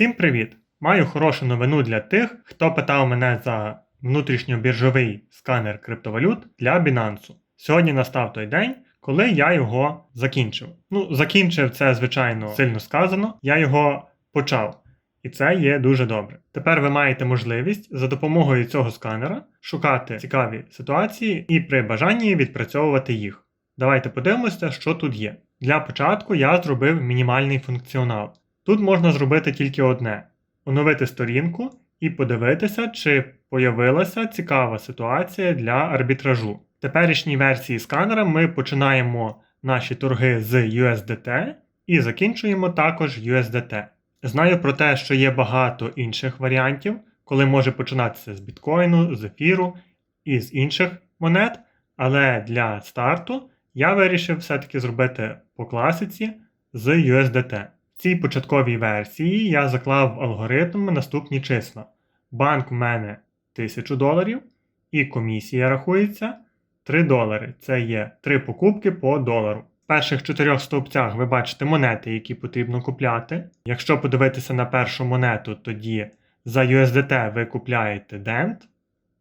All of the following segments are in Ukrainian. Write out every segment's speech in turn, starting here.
Всім привіт! Маю хорошу новину для тих, хто питав мене за внутрішньобіржовий сканер криптовалют для Binance. Сьогодні настав той день, коли я його закінчив. Ну, закінчив це, звичайно, сильно сказано. Я його почав. І це є дуже добре. Тепер ви маєте можливість за допомогою цього сканера шукати цікаві ситуації і при бажанні відпрацьовувати їх. Давайте подивимося, що тут є. Для початку я зробив мінімальний функціонал. Тут можна зробити тільки одне: оновити сторінку і подивитися, чи появилася цікава ситуація для арбітражу. В теперішній версії сканера ми починаємо наші торги з USDT і закінчуємо також USDT. Знаю про те, що є багато інших варіантів, коли може починатися з біткоїну, з ефіру і з інших монет, але для старту я вирішив все-таки зробити по класиці з USDT. Цій початковій версії я заклав алгоритм наступні числа. Банк в мене 1000 доларів, і комісія рахується 3 долари. Це є 3 покупки по долару. В перших чотирьох стовпцях ви бачите монети, які потрібно купляти. Якщо подивитися на першу монету, тоді за USDT ви купляєте DENT,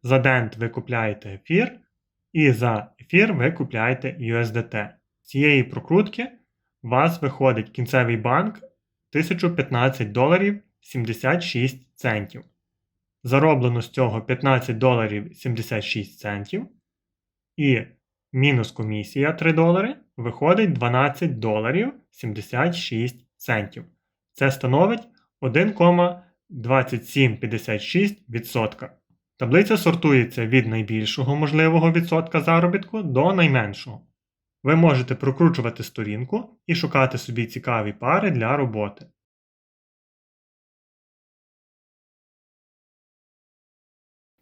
за DENT ви купляєте ефір, і за ефір ви купляєте USDT. З цієї прокрутки вас виходить кінцевий банк 1015 доларів 76 центів. Зароблено з цього 15 доларів 76 центів. І мінус комісія 3 долари виходить 12 доларів 76 центів. Це становить 1,2756%. Таблиця сортується від найбільшого можливого відсотка заробітку до найменшого. Ви можете прокручувати сторінку і шукати собі цікаві пари для роботи.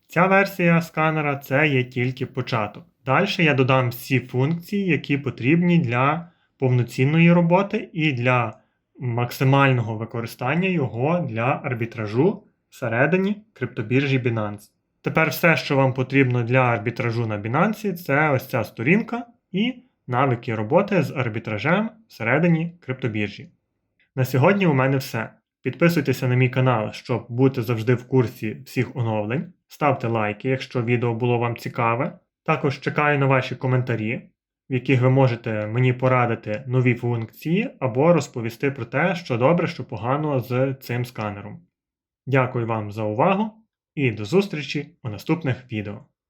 Ця версія сканера це є тільки початок. Далі я додам всі функції, які потрібні для повноцінної роботи і для максимального використання його для арбітражу всередині криптобіржі Binance. Тепер все, що вам потрібно для арбітражу на Binance, це ось ця сторінка і навики роботи з арбітражем всередині криптобіржі. На сьогодні у мене все. Підписуйтеся на мій канал, щоб бути завжди в курсі всіх оновлень. Ставте лайки, якщо відео було вам цікаве. Також чекаю на ваші коментарі, в яких ви можете мені порадити нові функції або розповісти про те, що добре, що погано з цим сканером. Дякую вам за увагу і до зустрічі у наступних відео.